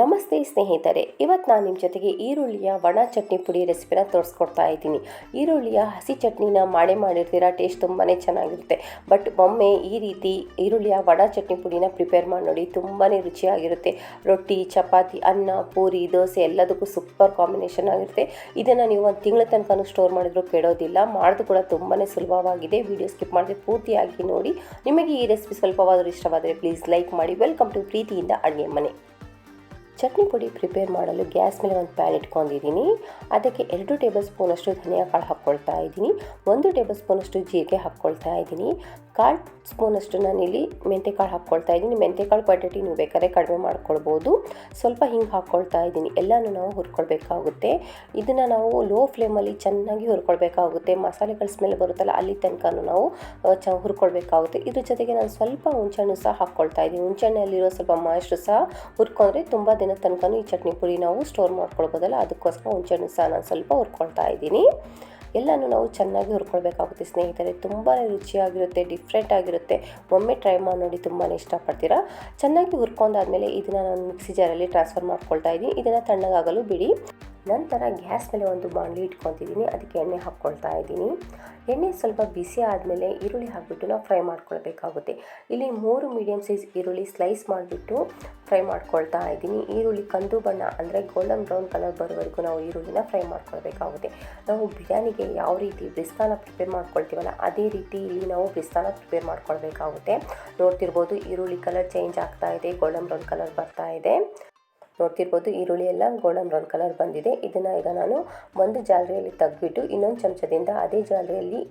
ನಮಸ್ತೆ ಸ್ನೇಹಿತರೆ ಇವತ್ತು ನಾನು ನಿಮ್ಮ ಜೊತೆಗೆ ಈರುಳ್ಳಿಯ ಒಣ ಚಟ್ನಿ ಪುಡಿ ರೆಸಿಪಿನ ತೋರಿಸ್ಕೊಡ್ತಾ ಇದ್ದೀನಿ. ಈರುಳ್ಳಿಯ ಹಸಿ ಚಟ್ನಿನ ಮಾಡೇ ಮಾಡಿರ್ತೀರ, ಟೇಸ್ಟ್ ತುಂಬಾ ಚೆನ್ನಾಗಿರುತ್ತೆ. ಬಟ್ ಒಮ್ಮೆ ಈ ರೀತಿ ಈರುಳ್ಳಿಯ ಒಣ ಚಟ್ನಿ ಪುಡಿನ ಪ್ರಿಪೇರ್ ಮಾಡಿ ನೋಡಿ ತುಂಬಾ ರುಚಿಯಾಗಿರುತ್ತೆ. ರೊಟ್ಟಿ, ಚಪಾತಿ, ಅನ್ನ, ಪೂರಿ, ದೋಸೆ ಎಲ್ಲದಕ್ಕೂ ಸೂಪರ್ ಕಾಂಬಿನೇಷನ್ ಆಗಿರುತ್ತೆ. ಇದನ್ನು ನೀವು ಒಂದು ತಿಂಗಳ ತನಕ ಸ್ಟೋರ್ ಮಾಡಿದರೂ ಕೆಡೋದಿಲ್ಲ. ಮಾಡೋದು ಕೂಡ ತುಂಬಾ ಸುಲಭವಾಗಿದೆ. ವಿಡಿಯೋ ಸ್ಕಿಪ್ ಮಾಡಿದ್ರೆ ಪೂರ್ತಿಯಾಗಿ ನೋಡಿ. ನಿಮಗೆ ಈ ರೆಸಿಪಿ ಸ್ವಲ್ಪವಾದರೂ ಇಷ್ಟವಾದರೆ ಪ್ಲೀಸ್ ಲೈಕ್ ಮಾಡಿ, ವೆಲ್ಕಮ್ ಟು ಪ್ರೀತಿಯಿಂದ ಅಡುಗೆ ಮನೆ. ಚಟ್ನಿ ಪುಡಿ ಪ್ರಿಪೇರ್ ಮಾಡಲು ಗ್ಯಾಸ್ ಮೇಲೆ ಒಂದು ಪ್ಯಾನ್ ಇಟ್ಕೊಂಡಿದ್ದೀನಿ. ಅದಕ್ಕೆ ಎರಡು ಟೇಬಲ್ ಸ್ಪೂನಷ್ಟು ಧನಿಯಾ ಕಾಳು ಹಾಕ್ಕೊಳ್ತಾ ಇದ್ದೀನಿ. ಒಂದು ಟೇಬಲ್ ಸ್ಪೂನಷ್ಟು ಜೀರಿಗೆ ಹಾಕ್ಕೊಳ್ತಾ ಇದ್ದೀನಿ. ಕಾಳು ಸ್ಪೂನಷ್ಟು ನಾನಿಲ್ಲಿ ಮೆಂತೆಕಾಳು ಹಾಕ್ಕೊಳ್ತಾ ಇದ್ದೀನಿ. ಮೆಂತೆಕಾಳು ಕ್ವಾಂಟಿಟಿ ನೀವು ಬೇಕಾದ್ರೆ ಕಡಿಮೆ ಮಾಡ್ಕೊಳ್ಬೋದು. ಸ್ವಲ್ಪ ಹಿಂಗೆ ಹಾಕ್ಕೊಳ್ತಾ ಇದ್ದೀನಿ. ಎಲ್ಲನೂ ನಾವು ಹುರ್ಕೊಳ್ಬೇಕಾಗುತ್ತೆ. ಇದನ್ನು ನಾವು ಲೋ ಫ್ಲೇಮಲ್ಲಿ ಚೆನ್ನಾಗಿ ಹುರ್ಕೊಳ್ಬೇಕಾಗುತ್ತೆ. ಮಸಾಲೆಗಳ ಸ್ಮೆಲ್ ಬರುತ್ತಲ್ಲ ಅಲ್ಲಿ ತನಕ ನಾವು ಚ, ಹುರ್ಕೊಳ್ಬೇಕಾಗುತ್ತೆ. ಇದ್ರ ಜೊತೆಗೆ ನಾನು ಸ್ವಲ್ಪ ಹುಣಸೆಹಣ್ಣು ಸಹ ಹಾಕ್ಕೊಳ್ತಾ ಇದ್ದೀನಿ. ಹುಣಸೆಹಣ್ಣಲ್ಲಿರೋ ಸ್ವಲ್ಪ ಮಾಯಿಸ್ಟು ಸಹ ಹುರ್ಕೊಂಡ್ರೆ ತುಂಬ ದಿನದ ತನಕ ಈ ಚಟ್ನಿ ಪುಡಿ ನಾವು ಸ್ಟೋರ್ ಮಾಡ್ಕೊಳ್ಬೋದಲ್ಲ, ಅದಕ್ಕೋಸ್ಕರ ಹುಣಸೆಹಣ್ಣು ಸಹ ನಾನು ಸ್ವಲ್ಪ ಹುರ್ಕೊಳ್ತಾ ಇದ್ದೀನಿ. ಎಲ್ಲನೂ ನಾವು ಚೆನ್ನಾಗಿ ಹುರ್ಕೊಳ್ಬೇಕಾಗುತ್ತೆ ಸ್ನೇಹಿತರೆ. ತುಂಬಾ ರುಚಿಯಾಗಿರುತ್ತೆ ಡಿಫ್ರೆಂಟ್ ಆಗಿರುತ್ತೆ. ಒಮ್ಮೆ ಟ್ರೈ ಮಾಡಿ ನೋಡಿ ತುಂಬಾ ಇಷ್ಟಪಡ್ತೀರಾ? ಚೆನ್ನಾಗಿ ಹುರ್ಕೊಂಡಾದ್ಮೇಲೆ ಇದನ್ನು ನಾನು ಮಿಕ್ಸಿ ಜಾರಲ್ಲಿ ಟ್ರಾನ್ಸ್ಫರ್ ಮಾಡ್ಕೊಳ್ತಾ ಇದ್ದೀನಿ. ಇದನ್ನು ತಣ್ಣಗಾಗಲು ಬಿಡಿ. ನಂತರ ಗ್ಯಾಸ್ ಮೇಲೆ ಒಂದು ಬಾಣಲಿ ಇಟ್ಕೊತಿದ್ದೀನಿ. ಅದಕ್ಕೆ ಎಣ್ಣೆ ಹಾಕ್ಕೊಳ್ತಾ ಇದ್ದೀನಿ. ಎಣ್ಣೆ ಸ್ವಲ್ಪ ಬಿಸಿ ಆದಮೇಲೆ ಈರುಳ್ಳಿ ಹಾಕಿಬಿಟ್ಟು ನಾವು ಫ್ರೈ ಮಾಡ್ಕೊಳ್ಬೇಕಾಗುತ್ತೆ. ಇಲ್ಲಿ ಮೂರು ಮೀಡಿಯಮ್ ಸೈಜ್ ಈರುಳ್ಳಿ ಸ್ಲೈಸ್ ಮಾಡಿಬಿಟ್ಟು ಫ್ರೈ ಮಾಡ್ಕೊಳ್ತಾ ಇದ್ದೀನಿ. ಈರುಳ್ಳಿ ಕಂದು ಬಣ್ಣ ಅಂದರೆ ಗೋಲ್ಡನ್ ಬ್ರೌನ್ ಕಲರ್ ಬರೋವರೆಗೂ ನಾವು ಈರುಳ್ಳಿನ ಫ್ರೈ ಮಾಡ್ಕೊಳ್ಬೇಕಾಗುತ್ತೆ. ನಾವು ಬಿರಿಯಾನಿಗೆ ಯಾವ ರೀತಿ ಬಿಸ್ತಾನ ಪ್ರಿಪೇರ್ ಮಾಡ್ಕೊಳ್ತೀವಲ್ಲ, ಅದೇ ರೀತಿ ಇಲ್ಲಿ ನಾವು ಬಿಸ್ತಾನ ಪ್ರಿಪೇರ್ ಮಾಡ್ಕೊಳ್ಬೇಕಾಗುತ್ತೆ. ನೋಡ್ತಿರ್ಬೋದು ಈರುಳ್ಳಿ ಕಲರ್ ಚೇಂಜ್ ಆಗ್ತಾ ಇದೆ, ಗೋಲ್ಡನ್ ಬ್ರೌನ್ ಕಲರ್ ಬರ್ತಾ ಇದೆ. ನೋಡ್ತಿರ್ಬೋದು ಈರುಳ್ಳಿ ಎಲ್ಲ ಗೋಲ್ಡನ್ ಬ್ರೌನ್ ಕಲರ್ ಬಂದಿದೆ. ಇದನ್ನು ಈಗ ನಾನು ಒಂದು ಜಾಲರಿಯಲ್ಲಿ ತೆಗೆದ್ಬಿಟ್ಟು, ಇನ್ನೊಂದು ಚಮಚದಿಂದ ಅದೇ ಜಾಲರಿಯಲ್ಲಿ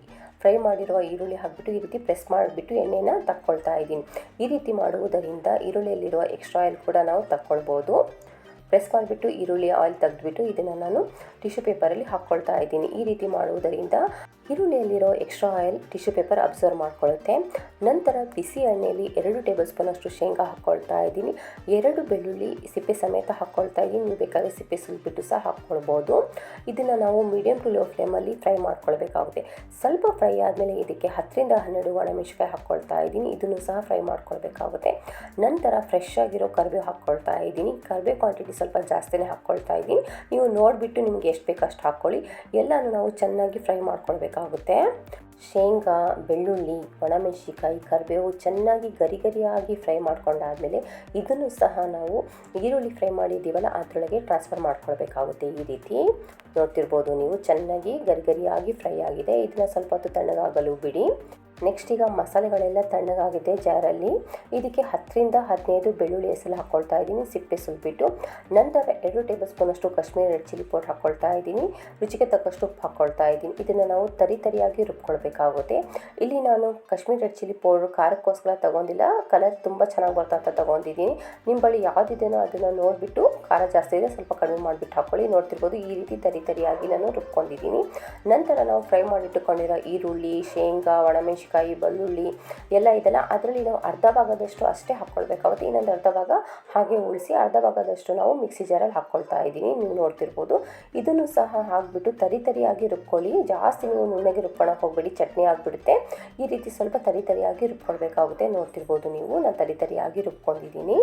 ಫ್ರೈ ಮಾಡಿರುವ ಈರುಳ್ಳಿ ಹಾಕಿಬಿಟ್ಟು ಈ ರೀತಿ ಪ್ರೆಸ್ ಮಾಡಿಬಿಟ್ಟು ಎಣ್ಣೆನ ತಕ್ಕೊಳ್ತಾ ಇದ್ದೀನಿ. ಈ ರೀತಿ ಮಾಡುವುದರಿಂದ ಈರುಳ್ಳಿಯಲ್ಲಿರುವ ಎಕ್ಸ್ಟ್ರಾ ಆಯಿಲ್ ಕೂಡ ನಾವು ತಕ್ಕೊಳ್ಬೋದು. ಪ್ರೆಸ್ ಮಾಡಿಬಿಟ್ಟು ಈರುಳ್ಳಿ ಆಯಿಲ್ ತೆಗೆದುಬಿಟ್ಟು ಇದನ್ನು ನಾನು ಟಿಶ್ಯೂ ಪೇಪರಲ್ಲಿ ಹಾಕ್ಕೊಳ್ತಾ ಇದ್ದೀನಿ. ಈ ರೀತಿ ಮಾಡುವುದರಿಂದ ಈರುಳ್ಳಿಯಲ್ಲಿರೋ extra oil tissue paper observe ಮಾಡ್ಕೊಳ್ಳುತ್ತೆ. ನಂತರ ಬಿಸಿ ಎಣ್ಣೆಯಲ್ಲಿ ಎರಡು ಟೇಬಲ್ ಸ್ಪೂನಷ್ಟು ಶೇಂಗಾ ಹಾಕ್ಕೊಳ್ತಾ ಇದ್ದೀನಿ. ಎರಡು ಬೆಳ್ಳುಳ್ಳಿ ಸಿಪ್ಪೆ ಸಮೇತ ಹಾಕ್ಕೊಳ್ತಾ ಇದ್ದೀನಿ. ನೀವು ಬೇಕಾದರೆ ಸಿಪ್ಪೆ ಸುಲ್ಬಿಟ್ಟು ಸಹ ಹಾಕ್ಕೊಳ್ಬೋದು. ಇದನ್ನು ನಾವು ಮೀಡಿಯಂ ಟು ಲೋ ಫ್ಲೇಮಲ್ಲಿ ಫ್ರೈ ಮಾಡ್ಕೊಳ್ಬೇಕಾಗುತ್ತೆ. ಸ್ವಲ್ಪ ಫ್ರೈ ಆದಮೇಲೆ ಇದಕ್ಕೆ ಹತ್ತರಿಂದ ಹನ್ನೆರಡು ಒಣಮೆಣಸಿಕಾಯಿ ಹಾಕ್ಕೊಳ್ತಾ ಇದ್ದೀನಿ. ಇದನ್ನು ಸಹ ಫ್ರೈ ಮಾಡ್ಕೊಳ್ಬೇಕಾಗುತ್ತೆ. ನಂತರ ಫ್ರೆಶ್ ಆಗಿರೋ ಕರಿಬೇವು ಹಾಕ್ಕೊಳ್ತಾ ಇದ್ದೀನಿ. ಕರಿಬೇವು ಕ್ವಾಂಟಿಟಿ ಸ್ವಲ್ಪ ಜಾಸ್ತಿನೇ ಹಾಕ್ಕೊಳ್ತಾ ಇದ್ದೀನಿ. ನೀವು ನೋಡಿಬಿಟ್ಟು ನಿಮಗೆ ಎಷ್ಟು ಬೇಕು ಅಷ್ಟು ಹಾಕ್ಕೊಳ್ಳಿ. ಎಲ್ಲನೂ ನಾವು ಚೆನ್ನಾಗಿ ಫ್ರೈ ಮಾಡ್ಕೊಳ್ಬೇಕಾಗುತ್ತೆ. ಶೇಂಗಾ, ಬೆಳ್ಳುಳ್ಳಿ ಒಣಮೆಣಸಿಕಾಯಿ ಕರಿಬೇವು ಚೆನ್ನಾಗಿ ಗರಿ ಗರಿಯಾಗಿ ಫ್ರೈ ಮಾಡ್ಕೊಂಡಾದಮೇಲೆ ಇದನ್ನು ಸಹ ನಾವು ಈರುಳ್ಳಿ ಫ್ರೈ ಮಾಡಿದ್ದೀವಲ್ಲ, ಅದರೊಳಗೆ ಟ್ರಾನ್ಸ್ಫರ್ ಮಾಡ್ಕೊಳ್ಬೇಕಾಗುತ್ತೆ ಈ ರೀತಿ. ನೋಡ್ತಿರ್ಬೋದು ನೀವು ಚೆನ್ನಾಗಿ ಗರಿ ಗರಿಯಾಗಿ ಫ್ರೈ ಆಗಿದೆ. ಇದನ್ನು ಸ್ವಲ್ಪ ಹೊತ್ತು ತಣ್ಣಗಾಗಲು ಬಿಡಿ. ನೆಕ್ಸ್ಟ್ ಈಗ ಮಸಾಲೆಗಳೆಲ್ಲ ತಣ್ಣಗಾಗಿದೆ ಜಾರಲ್ಲಿ. ಇದಕ್ಕೆ ಹತ್ತರಿಂದ ಹದಿನೈದು ಬೆಳ್ಳುಳ್ಳಿ ಹೆಸರು ಹಾಕ್ಕೊಳ್ತಾ ಇದ್ದೀನಿ, ಸಿಪ್ಪೆ ಸುಲ್ಬಿಟ್ಟು ನಂತರ ಎರಡು ಟೇಬಲ್ ಸ್ಪೂನಷ್ಟು ಕಾಶ್ಮೀರಿ ರೆಡ್ ಚಿಲ್ಲಿ ಪೌಡರ್ ಹಾಕ್ಕೊಳ್ತಾ ಇದ್ದೀನಿ. ರುಚಿಗೆ ತಕ್ಕಷ್ಟು ಉಪ್ಪು ಹಾಕ್ಕೊಳ್ತಾ ಇದ್ದೀನಿ. ಇದನ್ನು ನಾವು ತರಿ ತರಿಯಾಗಿ ರುಬ್ಕೊಳ್ಬೇಕಾಗುತ್ತೆ. ಇಲ್ಲಿ ನಾನು ಕಾಶ್ಮೀರಿ ರೆಡ್ ಚಿಲ್ಲಿ ಪೌಡ್ರ್ ಖಾರಕ್ಕೋಸ್ಕರ ತಗೊಂಡಿಲ್ಲ. ಕಲರ್ ತುಂಬ ಚೆನ್ನಾಗಿ ಬರ್ತಾ ಅಂತ ತೊಗೊಂಡಿದ್ದೀನಿ. ನಿಮ್ಮ ಬಳಿ ಯಾವುದಿದೆಯೋ ಅದನ್ನು ನೋಡಿಬಿಟ್ಟು, ಖಾರ ಜಾಸ್ತಿ ಇದೆ ಸ್ವಲ್ಪ ಕಡಿಮೆ ಮಾಡಿಬಿಟ್ಟು ಹಾಕ್ಕೊಳ್ಳಿ ನೋಡ್ತಿರ್ಬೋದು, ಈ ರೀತಿ ತರಿ ತರಿಯಾಗಿ ನಾನು ರುಬ್ಕೊಂಡಿದ್ದೀನಿ. ನಂತರ ನಾವು ಫ್ರೈ ಮಾಡಿಟ್ಟುಕೊಂಡಿರೋ ಈರುಳ್ಳಿ, ಶೇಂಗಾ ಒಣಮೆಣಸಿಕಾಯಿ ಬೆಳ್ಳುಳ್ಳಿ ಎಲ್ಲ ಇದೆಲ್ಲ ಅದರಲ್ಲಿ ನಾವು ಅರ್ಧ ಭಾಗದಷ್ಟು ಅಷ್ಟೇ ಹಾಕ್ಕೊಳ್ಬೇಕಾಗುತ್ತೆ ಇನ್ನೊಂದು ಅರ್ಧ ಭಾಗ ಹಾಗೆ ಉಳಿಸಿ ಅರ್ಧ ಭಾಗದಷ್ಟು ನಾವು ಮಿಕ್ಸಿ ಜಾರಲ್ಲಿ ಹಾಕ್ಕೊಳ್ತಾ ಇದ್ದೀನಿ. ನೀವು ನೋಡ್ತಿರ್ಬೋದು. ಇದನ್ನು ಸಹ ಹಾಕ್ಬಿಟ್ಟು ತರಿ ತರಿಯಾಗಿ ರುಬ್ಕೊಳ್ಳಿ. ಜಾಸ್ತಿ ನೀವು ನುಣ್ಣಗೆ ರುಬ್ಕೊಳಕ್ಕೆ ಹೋಗ್ಬಿಡಿ. ಚಟ್ನಿ ಆಗಿಬಿಡುತ್ತೆ. ಈ ರೀತಿ ಸ್ವಲ್ಪ ತರಿ ತರಿಯಾಗಿ ರುಬ್ಕೊಳ್ಬೇಕಾಗುತ್ತೆ. ನೋಡ್ತಿರ್ಬೋದು ನೀವು. ನಾನು ತರಿ ತರಿಯಾಗಿ ರುಬ್ಕೊಂಡಿದ್ದೀನಿ.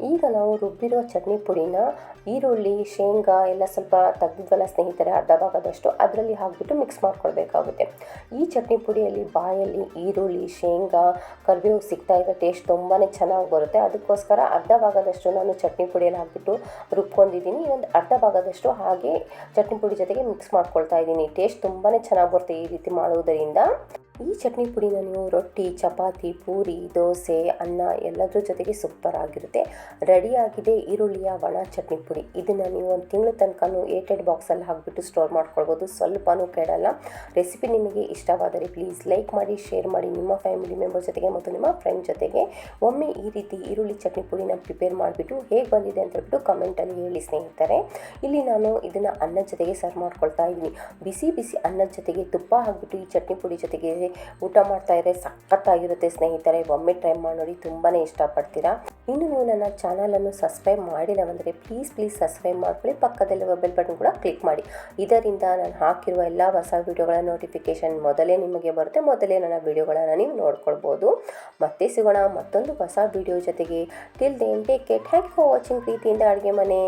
ಈಗ ನಾವು ರುಬ್ಬಿರೋ ಚಟ್ನಿ ಪುಡಿನ ಈರುಳ್ಳಿ, ಶೇಂಗಾ ಎಲ್ಲ ಸ್ವಲ್ಪ ತೆಗೆದಿದ್ವಲ್ಲ ಸ್ನೇಹಿತರೆ ಅರ್ಧ ಭಾಗದಷ್ಟು, ಅದರಲ್ಲಿ ಹಾಕಿಬಿಟ್ಟು ಮಿಕ್ಸ್ ಮಾಡ್ಕೊಳ್ಬೇಕಾಗುತ್ತೆ. ಈ ಚಟ್ನಿ ಪುಡಿಯಲ್ಲಿ ಬಾಯಲ್ಲಿ ಈರುಳ್ಳಿ, ಶೇಂಗಾ, ಕರಿಬೇವು ಸಿಗ್ತಾ ಇರೋ ಟೇಸ್ಟ್ ತುಂಬಾ ಚೆನ್ನಾಗಿ ಬರುತ್ತೆ. ಅದಕ್ಕೋಸ್ಕರ ಅರ್ಧ ಭಾಗದಷ್ಟು ನಾನು ಚಟ್ನಿ ಪುಡಿಯಲ್ಲಿ ಹಾಕಿಬಿಟ್ಟು ರುಬ್ಕೊಂಡಿದ್ದೀನಿ. ಇನ್ನೊಂದು ಅರ್ಧ ಭಾಗದಷ್ಟು ಹಾಗೆ ಚಟ್ನಿ ಪುಡಿ ಜೊತೆಗೆ ಮಿಕ್ಸ್ ಮಾಡ್ಕೊಳ್ತಾ ಇದ್ದೀನಿ. ಟೇಸ್ಟ್ ತುಂಬಾ ಚೆನ್ನಾಗಿ ಬರುತ್ತೆ ಈ ರೀತಿ ಮಾಡುವುದರಿಂದ. ಈ ಚಟ್ನಿ ಪುಡಿನ ನೀವು ರೊಟ್ಟಿ, ಚಪಾತಿ, ಪೂರಿ, ದೋಸೆ, ಅನ್ನ ಎಲ್ಲದರ ಜೊತೆಗೆ ಸೂಪರ್ ಆಗಿರುತ್ತೆ. ರೆಡಿಯಾಗಿದೆ ಈರುಳ್ಳಿಯ ಒಣ ಚಟ್ನಿ ಪುಡಿ. ಇದನ್ನು ನೀವು ಒಂದು ತಿಂಗಳ ತನಕ ಏಟೆಡ್ ಬಾಕ್ಸಲ್ಲಿ ಹಾಕಿಬಿಟ್ಟು ಸ್ಟೋರ್ ಮಾಡ್ಕೊಳ್ಬೋದು. ಸ್ವಲ್ಪನೂ ಕೆಡಲ್ಲ. ರೆಸಿಪಿ ನಿಮಗೆ ಇಷ್ಟವಾದರೆ ಪ್ಲೀಸ್ ಲೈಕ್ ಮಾಡಿ ಶೇರ್ ಮಾಡಿ ನಿಮ್ಮ ಫ್ಯಾಮಿಲಿ ಮೆಂಬರ್ ಜೊತೆಗೆ ಮತ್ತು ನಿಮ್ಮ ಫ್ರೆಂಡ್ ಜೊತೆಗೆ. ಒಮ್ಮೆ ಈ ರೀತಿ ಈರುಳ್ಳಿ ಚಟ್ನಿ ಪುಡಿನ ಪ್ರಿಪೇರ್ ಮಾಡಿಬಿಟ್ಟು ಹೇಗೆ ಬಂದಿದೆ ಅಂತ ಹೇಳ್ಬಿಟ್ಟು ಕಮೆಂಟಲ್ಲಿ ಹೇಳಿ ಸ್ನೇಹಿತರೆ. ಇಲ್ಲಿ ನಾನು ಇದನ್ನು ಅನ್ನದ ಜೊತೆಗೆ ಸರ್ವ್ ಮಾಡ್ಕೊಳ್ತಾ ಇದ್ದೀನಿ. ಬಿಸಿ ಬಿಸಿ ಅನ್ನದ ಜೊತೆಗೆ ತುಪ್ಪ ಹಾಕಿಬಿಟ್ಟು ಈ ಚಟ್ನಿ ಪುಡಿ ಜೊತೆಗೆ ಊಟ ಮಾಡ್ತಾ ಇದ್ರೆ ಸಖತ್ತಾಗಿರುತ್ತೆ ಸ್ನೇಹಿತರೆ. ಒಮ್ಮೆ ಟ್ರೈ ಮಾಡಿ ನೋಡಿ ತುಂಬಾ ಇಷ್ಟಪಡ್ತೀರಾ? ಇನ್ನು ನೀವು ನನ್ನ ಚಾನಲನ್ನು ಸಬ್ಸ್ಕ್ರೈಬ್ ಮಾಡಿಲ್ಲ ಅಂದರೆ ಪ್ಲೀಸ್ ಪ್ಲೀಸ್ ಸಬ್ಸ್ಕ್ರೈಬ್ ಮಾಡ್ಕೊಳ್ಳಿ. ಪಕ್ಕದಲ್ಲಿರುವ ಬೆಲ್ ಬಟನ್ ಕೂಡ ಕ್ಲಿಕ್ ಮಾಡಿ. ಇದರಿಂದ ನಾನು ಹಾಕಿರುವ ಎಲ್ಲ ಹೊಸ ವಿಡಿಯೋಗಳ ನೋಟಿಫಿಕೇಶನ್ ಮೊದಲೇ ನಿಮಗೆ ಬರುತ್ತೆ. ಮೊದಲೇ ನನ್ನ ವಿಡಿಯೋಗಳನ್ನು ನೀವು ನೋಡ್ಕೊಳ್ಬೋದು. ಮತ್ತೆ ಸಿಗೋಣ ಮತ್ತೊಂದು ಹೊಸ ವಿಡಿಯೋ ಜೊತೆಗೆ. Till then take care thank for watching ಪ್ರೀತಿಯಿಂದ ಅಡುಗೆ ಮನೆ.